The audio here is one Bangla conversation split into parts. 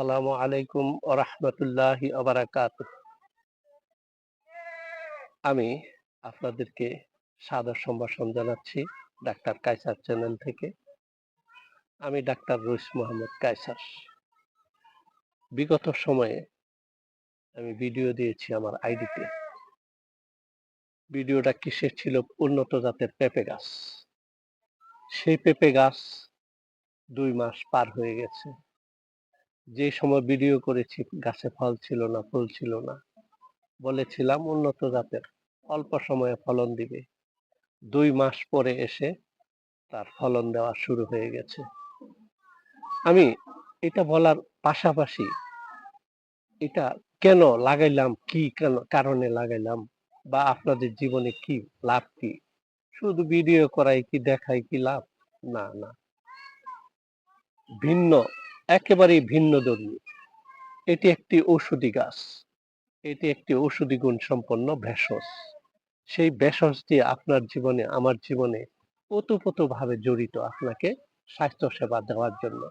আসসালামু আলাইকুম ওরহমতুল্লাহি আবরাকাত আমি আপনাদেরকে সাদর সম্ভাষণ জানাচ্ছি ডাক্তার কায়সার চ্যানেল থেকে। আমি ডাক্তার রইস মোহাম্মদ কায়সার। বিগত সময়ে আমি ভিডিও দিয়েছি আমার আইডিতে। ভিডিওটা কিসের ছিল? উন্নত জাতের পেঁপে গাছ। সেই পেঁপে গাছ দুই মাস পার হয়ে গেছে। যে সময় ভিডিও করেছি, গাছে ফল ছিল না, ফুল ছিল না, বলেছিলাম উন্নত জাতের, অল্প সময়ে ফলন দিবে। দুই মাস পরে এসে তার ফলন দেওয়া শুরু হয়ে গেছে। আমি এটা বলার পাশাপাশি এটা কেন লাগাইলাম, কি কেন, কারণে লাগাইলাম, বা আপনাদের জীবনে কি লাভ কি? শুধু ভিডিও করাই কি, দেখাই কি লাভ? না না। ভিন্ন একেবারেই ভিন্ন ধর্মী এটি একটি ঔষধি গাছ। এটি একটি ঔষধি গুণ সম্পন্ন ভেষজ। সেই ভেষজ দিয়ে আপনার জীবনে, আমার জীবনে ওতপ্রোত ভাবে জড়িত আপনাকে স্বাস্থ্য সেবা দেওয়ার জন্য।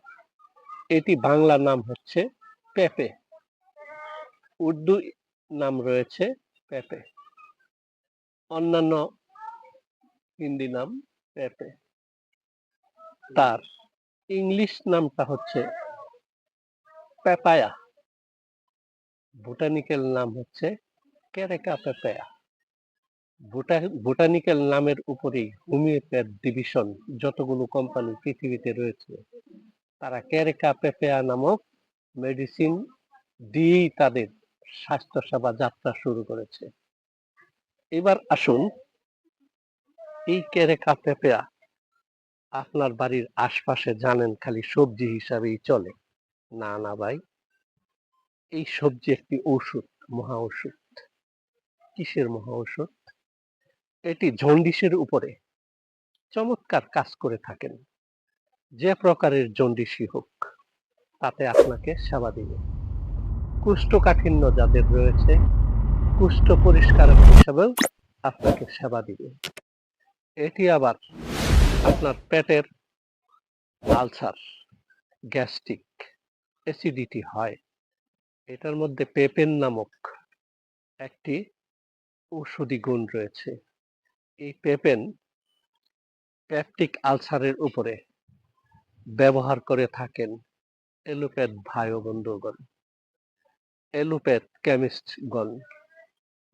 এটি বাংলা নাম হচ্ছে পেঁপে। উর্দু নাম রয়েছে পেঁপে। অন্যান্য হিন্দি নাম পেঁপে। তার ইংলিশ নামটা হচ্ছে পেপায়া? বোটানিক্যাল নাম হচ্ছে ক্যারেকা পেপায়া। বোটানিক্যাল নামের উপরেই হোমিওপ্যাথ ডিভিশন যতগুলো কোম্পানি পৃথিবীতে রয়েছে, তারা ক্যারেকা পেপেয়া নামক মেডিসিন দিয়েই তাদের স্বাস্থ্য সেবা যাত্রা শুরু করেছে। এবার আসুন এই ক্যারেকা পেপেয়া আপনার বাড়ির আশপাশে জানেন খালি সবজি হিসাবেই চলে। না না ভাই এই সবজি একটি ঔষধ, মহা ঔষধ। কিসের মহা ঔষধ? এটি জন্ডিসের উপরে চমৎকার কাজ করে থাকেন। যে প্রকারের জন্ডিসই হোক, তাতে আপনাকে সেবা দিবে। কুষ্ঠকাঠিন্য যাদের রয়েছে, কুষ্ঠ পরিষ্কার হিসাবেও আপনাকে সেবা দিবে। এটি আবার আপনার পেটের আলসার, গ্যাস্ট্রিক, অ্যাসিডিটি হয়। এটার মধ্যে পেপেন নামক একটি ঔষধি গুণ রয়েছে। এই পেপেন প্যাপটিক আলসারের উপরে ব্যবহার করে থাকেন এলোপ্যাথ ভাই বন্ধুগণ। এলোপ্যাথ কেমিস্টগণ,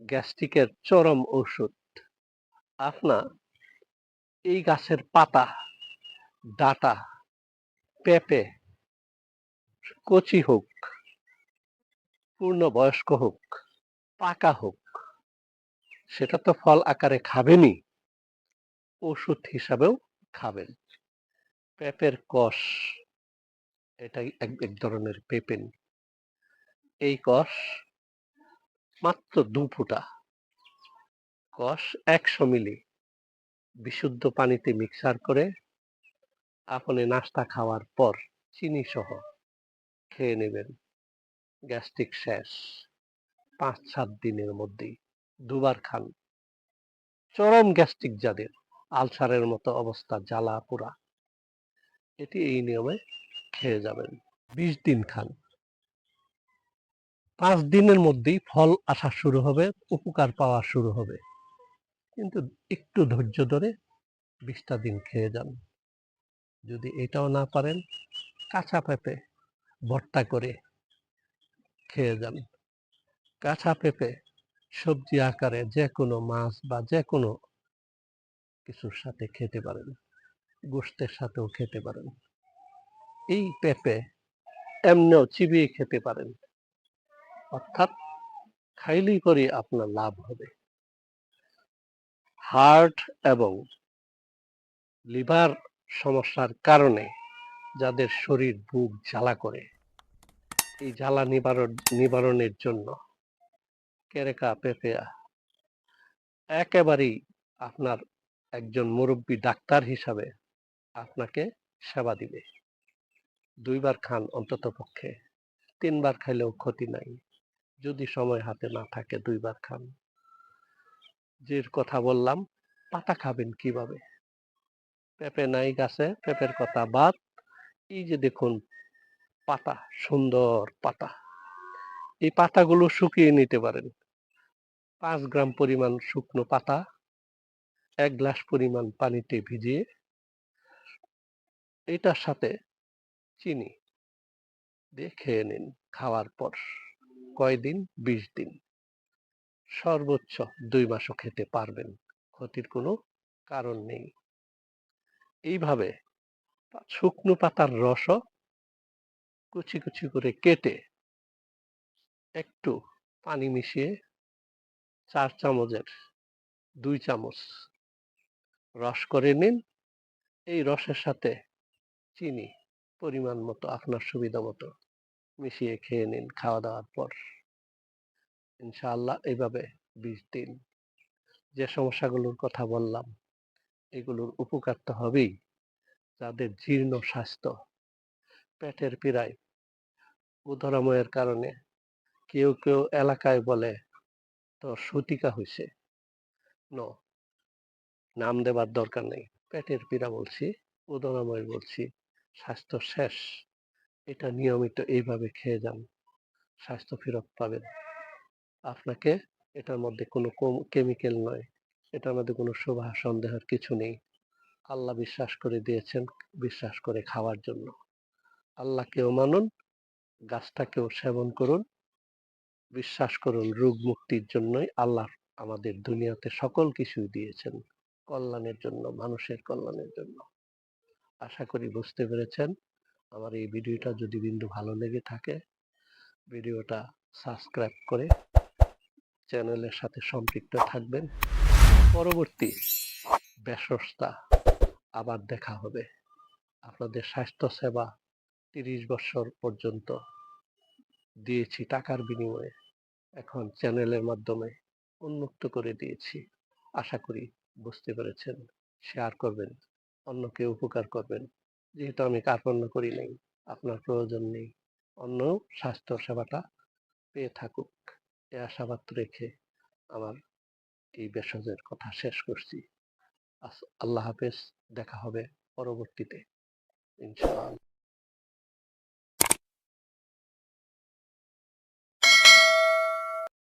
গ্যাস্ট্রিকের চরম ঔষধ। আপনার এই গাছের পাতা, ডাটা, পেঁপে, কচি হোক পূর্ণ বয়স্ক হোক, পাকা হোক, সেটা তো ফল আকারে খাবেনই। ওষুধ হিসাবেও খাবেন। পেঁপের কষ, এটাই এক এক ধরনের পেপেন। এই কষ মাত্র দু ফুটা। কষ একশো মিলি। বিশুদ্ধ পানিতে মিক্সার করে আপনি নাস্তা খাওয়ার পর চিনি সহ খেয়ে নেবেন। গ্যাস্ট্রিক শেষ পাঁচ সাত দিনের মধ্যেই দুবার খান। চরম গ্যাস্ট্রিক যাদের, আলসারের মতো অবস্থা জ্বালা পোড়া। এটি এই নিয়মে খেয়ে যাবেন। বিশ দিন খান। পাঁচ দিনের মধ্যেই ফল আসা শুরু হবে, উপকার পাওয়া শুরু হবে। কিন্তু একটু ধৈর্য ধরে বিশটা দিন খেয়ে যান। যদি এটাও না পারেন, কাঁচা পেঁপে, ভর্তা করে খেয়ে যান। কাঁচা পেঁপে, সবজি আকারে যে কোনো মাছ বা যে কোনো কিছুর সাথে খেতে পারেন। গোষ্ঠের সাথেও খেতে পারেন। এই পেঁপে এমনিও চিবিয়ে খেতে পারেন। অর্থাৎ খাইলেই পরে আপনার লাভ হবে। হার্ট এবং লিভার সমস্যার কারণে যাদের শরীর বুক জ্বালা করে এই জ্বালা নিবারণ, নিবারণের জন্য। কেরেকা পেপেয়া একেবারেই আপনার একজন মুরব্বী ডাক্তার হিসাবে আপনাকে সেবা দিবে। দুইবার খান অন্তত পক্ষে। তিনবার খাইলেও ক্ষতি নাই। যদি সময় হাতে না থাকে দুইবার খান। যে কথা বললাম, পাতা খাবেন কীভাবে? পেঁপে নাই গাছে, পেঁপের কথা বাদ। এই যে দেখুন পাতা, সুন্দর পাতা। এই পাতাগুলো শুকিয়ে নিতে পারেন। পাঁচ গ্রাম পরিমাণ শুকনো পাতা, এক গ্লাস পরিমাণ পানিতে ভিজিয়ে, এটার সাথে চিনি দিয়ে খেয়ে নিন খাওয়ার পর। কয়দিন? বিশ দিন। সর্বোচ্চ দুই মাসও খেতে পারবেন, ক্ষতির কোনো কারণ নেই। এইভাবে শুকনো পাতার রসও কুচি কুচি করে কেটে একটু পানি মিশিয়ে চার চামচের দুই চামচ রস করে নিন। এই রসের সাথে চিনি পরিমাণ মতো, আপনার সুবিধা মতো মিশিয়ে খেয়ে নিন খাওয়া দাওয়ার পর। ইনশাআল্লাহ এইভাবে বিশ দিন যে সমস্যাগুলোর কথা বললাম, এগুলোর উপকার তো হবেই। যাদের জীর্ণ স্বাস্থ্য, পেটের পীড়ায় উদরাময়ের কারণে কেউ কেউ এলাকায় বলে তো সুতিকা হইছে। ন, নাম দেবার দরকার নেই। পেটের পীড়া বলছি, উদরাময় বলছি, স্বাস্থ্য শেষ। এটা নিয়মিত এইভাবে খেয়ে যান, স্বাস্থ্য ফেরত পাবেন। আপনাকে এটার মধ্যে কোনো কেমিক্যাল নয়। এটার মধ্যে কোনো শোভা সন্দেহের কিছু নেই। আল্লাহ বিশ্বাস করে দিয়েছেন, বিশ্বাস করে খাওয়ার জন্য। আল্লাহকেও মানুন গাছটাকেও সেবন করুন, বিশ্বাস করুন রোগ মুক্তির জন্যই আল্লাহ আমাদের দুনিয়াতে সকল কিছুই দিয়েছেন, কল্যাণের জন্য, মানুষের কল্যাণের জন্য। আশা করি বুঝতে পেরেছেন। আমার এই ভিডিওটা যদি বিন্দু ভালো লেগে থাকে, ভিডিওটা সাবস্ক্রাইব করে চ্যানেলের সাথে সম্পৃক্ত থাকবেন। পরবর্তী ব্যবস্থা আবার দেখা হবে। আপনাদের স্বাস্থ্য সেবা তিরিশ বছর পর্যন্ত দিয়েছি টাকার বিনিময়ে। এখন চ্যানেলের মাধ্যমে উন্মুক্ত করে দিয়েছি। আশা করি বুঝতে পেরেছেন। শেয়ার করবেন, অন্যকে উপকার করবেন। যেহেতু আমি কার্পণ্য করি নাই, আপনার প্রয়োজন নেই। অন্য স্বাস্থ্য সেবাটা পেয়ে থাকুক। এ আশাবাদ রেখে আমার এই ভেষজের কথা শেষ করছি। আল্লাহ হাফেজ, দেখা হবে পরবর্তীতে। ইনশাআল্লাহ।